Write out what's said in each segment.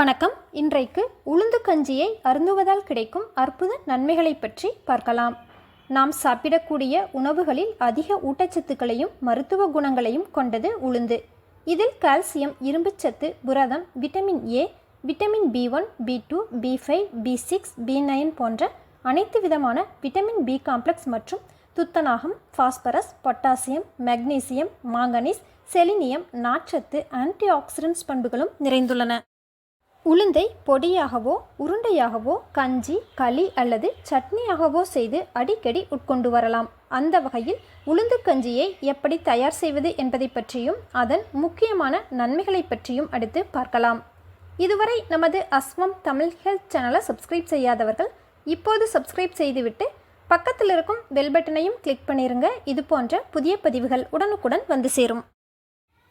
வணக்கம். இன்றைக்கு உளுந்து கஞ்சியை அருந்துவதால் கிடைக்கும் அற்புத நன்மைகளை பற்றி பார்க்கலாம். நாம் சாப்பிடக்கூடிய உணவுகளில் அதிக ஊட்டச்சத்துக்களையும் மருத்துவ குணங்களையும் கொண்டது உளுந்து. இதில் கால்சியம் இரும்புச்சத்து புரதம் vitamin A vitamin B one B two B five B six B nine போன்ற அனைத்து விதமான விட்டமின் பி காம்ப்ளெக்ஸ் மற்றும் துத்தநாகம் phosphorus potassium magnesium manganese selenium நார்ச்சத்து ஆன்டி ஆக்சிடென்ட்ஸ் பண்புகளும் நிறைந்துள்ளன. உளுந்தை பொடியாகவோ உருண்டையாகவோ கஞ்சி களி அல்லது சட்னியாகவோ செய்து அடிக்கடி உட்கொண்டு வரலாம். அந்த வகையில் உளுந்து கஞ்சியை எப்படி தயார் செய்வது என்பதை பற்றியும் அதன் முக்கியமான நன்மைகளை பற்றியும் அடுத்து பார்க்கலாம். இதுவரை நமது அஸ்வம் தமிழ் ஹெல்த் சேனலை சப்ஸ்கிரைப் செய்யாதவர்கள் இப்போது சப்ஸ்கிரைப் செய்துவிட்டு பக்கத்தில் இருக்கும் பெல் பட்டனையும் கிளிக் பண்ணிருங்க. இது போன்ற புதிய பதிவுகள் உடனுக்குடன் வந்து சேரும்.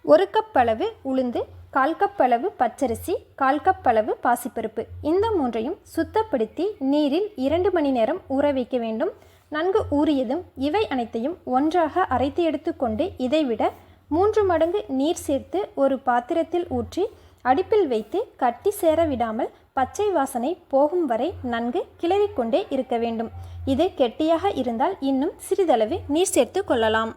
ஒரு கப் அளவு உளுந்து கால் கப் அளவு பச்சரிசி கால் கப் அளவு பாசிப்பருப்பு. இந்த மூன்றையும் சுத்தப்படுத்தி நீரில் இரண்டு மணி நேரம் ஊற வைக்க வேண்டும். நன்கு ஊறியதும் இவை அனைத்தையும் ஒன்றாக அரைத்து எடுத்துக்கொண்டு இதைவிட மூன்று மடங்கு நீர் சேர்த்து ஒரு பாத்திரத்தில் ஊற்றி அடுப்பில் வைத்து கட்டி சேர விடாமல் பச்சை வாசனை போகும் வரை நன்கு கிளறிக்கொண்டே இருக்க வேண்டும். இது கெட்டியாக இருந்தால் இன்னும் சிறிதளவு நீர் சேர்த்து கொள்ளலாம்.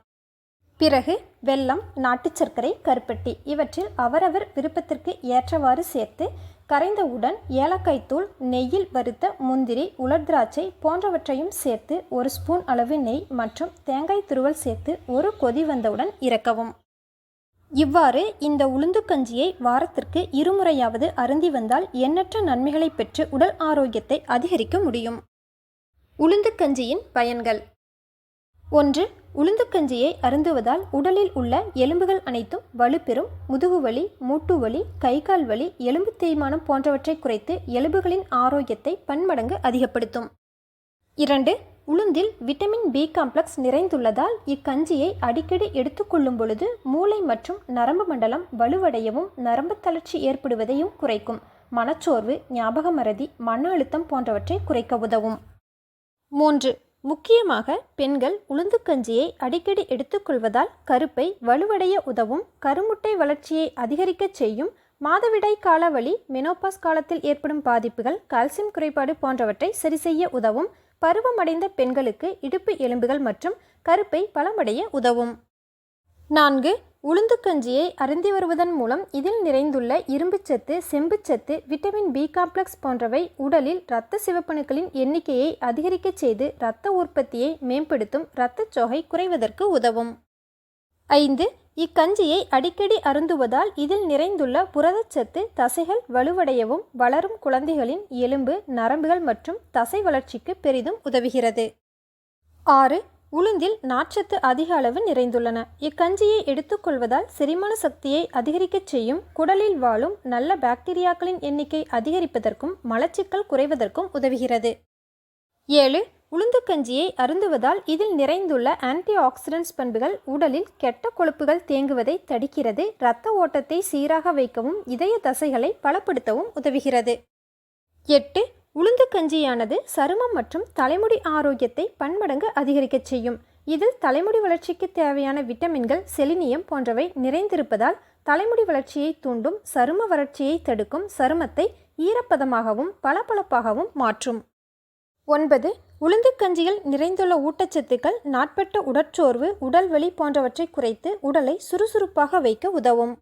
பிறகு வெல்லம் நாட்டு சர்க்கரை கருப்பட்டி இவற்றில் அவரவர் விருப்பத்திற்கு ஏற்றவாறு சேர்த்து கரைந்தவுடன் ஏலக்காய் தூள் நெய்யில் வறுத்த முந்திரி உலர் திராட்சை போன்றவற்றையும் சேர்த்து ஒரு ஸ்பூன் அளவு நெய் மற்றும் தேங்காய் துருவல் சேர்த்து ஒரு கொதி வந்தவுடன் இறக்கவும். இவ்வாறு இந்த உளுந்து கஞ்சியை வாரத்திற்கு இருமுறையாவது அருந்தி வந்தால் எண்ணற்ற நன்மைகளை பெற்று உடல் ஆரோக்கியத்தை அதிகரிக்க முடியும். உளுந்து கஞ்சியின் பயன்கள். ஒன்று உளுந்துக்கஞ்சியை அருந்துவதால் உடலில் உள்ள எலும்புகள் அனைத்தும் வலுப்பெறும். முதுகுவலி மூட்டு வலி கைகால் வலி எலும்பு தேய்மானம் போன்றவற்றை குறைத்து எலும்புகளின் ஆரோக்கியத்தை பன்மடங்கு அதிகப்படுத்தும். இரண்டு உளுந்தில் விட்டமின் பி காம்ப்ளெக்ஸ் நிறைந்துள்ளதால் இக்கஞ்சியை அடிக்கடி எடுத்துக்கொள்ளும் பொழுது மூளை மற்றும் நரம்பு மண்டலம் வலுவடையவும் நரம்பு தளர்ச்சி ஏற்படுவதையும் குறைக்கும். மனச்சோர்வு ஞாபக மறதி மன அழுத்தம் போன்றவற்றை குறைக்க உதவும். மூன்று முக்கியமாக பெண்கள் உளுந்து கஞ்சியை அடிக்கடி எடுத்துக்கொள்வதால் கருப்பை வலுவடைய உதவும் கருமுட்டை வளர்ச்சியை அதிகரிக்கச் செய்யும் மாதவிடாய் காலவழி மெனோபாஸ் காலத்தில் ஏற்படும் பாதிப்புகள் கால்சியம் குறைபாடு போன்றவற்றை சரி செய்ய உதவும் பருவமடைந்த பெண்களுக்கு இடுப்பு எலும்புகள் மற்றும் கருப்பை பலமடைய உதவும். நான்கு உளுந்து கஞ்சியை அருந்தி வருவதன் மூலம் இதில் நிறைந்துள்ள இரும்புச்சத்து செம்புச்சத்து விட்டமின் பி காம்ப்ளெக்ஸ் போன்றவை உடலில் இரத்த சிவப்பணுக்களின் எண்ணிக்கையை அதிகரிக்கச் செய்து இரத்த உற்பத்தியை மேம்படுத்தும் இரத்தச் சோகை குறைவதற்கு உதவும். ஐந்து இக்கஞ்சியை அடிக்கடி அருந்துவதால் இதில் நிறைந்துள்ள புரதச்சத்து தசைகள் வலுவடையவும் வளரும் குழந்தைகளின் எலும்பு நரம்புகள் மற்றும் தசை வளர்ச்சிக்கு பெரிதும் உதவுகிறது. ஆறு உளுந்தில் நார்ச்சத்து அதிக அளவு நிறைந்துள்ளன. இக்கஞ்சியை எடுத்துக்கொள்வதால் செரிமான சக்தியை அதிகரிக்கச் செய்யும் குடலில் வாழும் நல்ல பாக்டீரியாக்களின் எண்ணிக்கை அதிகரிப்பதற்கும் மலச்சிக்கல் குறைவதற்கும் உதவுகிறது. ஏழு உளுந்து கஞ்சியை அருந்துவதால் இதில் நிறைந்துள்ள ஆன்டி ஆக்சிடென்ட்ஸ் பண்புகள் உடலில் கெட்ட கொழுப்புகள் தேங்குவதை தடுக்கிறது இரத்த ஓட்டத்தை சீராக வைக்கவும் இதய தசைகளை பலப்படுத்தவும் உதவுகிறது. எட்டு உளுந்து கஞ்சியானது சருமம் மற்றும் தலைமுடி ஆரோக்கியத்தை பன்மடங்கு அதிகரிக்கச் செய்யும். இதில் தலைமுடி வளர்ச்சிக்கு தேவையான விட்டமின்கள் செலினியம் போன்றவை நிறைந்திருப்பதால் தலைமுடி வளர்ச்சியை தூண்டும் சரும வளர்ச்சியை தடுக்கும் சருமத்தை ஈரப்பதமாகவும் பளபளப்பாகவும் மாற்றும். ஒன்பது. உளுந்து கஞ்சியில் நிறைந்துள்ள ஊட்டச்சத்துக்கள் நாட்பட்ட உடற்சோர்வு உடல் வலி போன்றவற்றை குறைத்து உடலை சுறுசுறுப்பாக வைக்க உதவும்.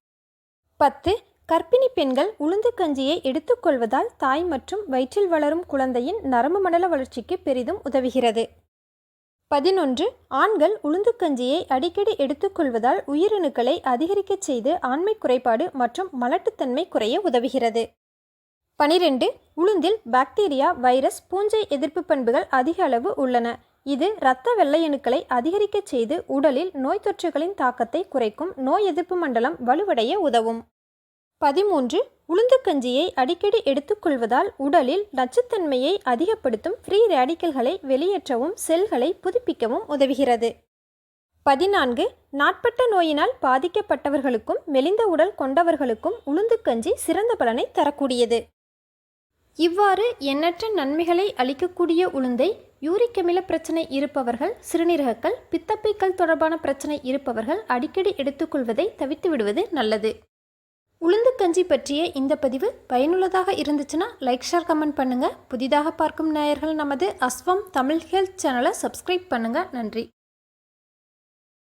பத்து. கர்ப்பிணி பெண்கள் உளுந்து கஞ்சியை எடுத்துக்கொள்வதால் தாய் மற்றும் வயிற்றில் வளரும் குழந்தையின் நரம்பு மண்டல வளர்ச்சிக்கு பெரிதும் உதவுகிறது. பதினொன்று. ஆண்கள் உளுந்து கஞ்சியை அடிக்கடி எடுத்துக்கொள்வதால் உயிரணுக்களை அதிகரிக்கச் செய்து ஆண்மை குறைபாடு மற்றும் மலட்டுத்தன்மை குறைய உதவுகிறது. பனிரெண்டு. உளுந்தில் பாக்டீரியா வைரஸ் பூஞ்சை எதிர்ப்பு பண்புகள் அதிக அளவு உள்ளன. இது இரத்த வெள்ளையணுக்களை அதிகரிக்கச் செய்து உடலில் நோய் தொற்றுகளின் தாக்கத்தை குறைக்கும் நோய் எதிர்ப்பு மண்டலம் வலுவடைய உதவும். பதிமூன்று உளுந்து கஞ்சியை அடிக்கடி எடுத்துக்கொள்வதால் உடலில் நச்சுத்தன்மையை அதிகப்படுத்தும் ஃப்ரீ ரேடிக்கல்களை வெளியேற்றவும் செல்களை புதுப்பிக்கவும் உதவுகிறது. பதினான்கு நாட்பட்ட நோயினால் பாதிக்கப்பட்டவர்களுக்கும் மெலிந்த உடல் கொண்டவர்களுக்கும் உளுந்து கஞ்சி சிறந்த பலனை தரக்கூடியது. இவ்வாறு எண்ணற்ற நன்மைகளை அளிக்கக்கூடிய உளுந்தை யூரிக் அமில பிரச்சனை இருப்பவர்கள் சிறுநீரகக்கள் பித்தப்பைக்கல் தொடர்பான பிரச்சனை இருப்பவர்கள் அடிக்கடி எடுத்துக்கொள்வதை தவிர்த்து விடுவது நல்லது. உளுந்து கஞ்சி பற்றிய இந்த பதிவு பயனுள்ளதாக இருந்துச்சுன்னா லைக் ஷேர் கமெண்ட் பண்ணுங்கள் புதிதாக பார்க்கும் நேயர்கள் நமது அஸ்வம் தமிழ் ஹெல்த் சேனலை சப்ஸ்கிரைப் பண்ணுங்கள் நன்றி.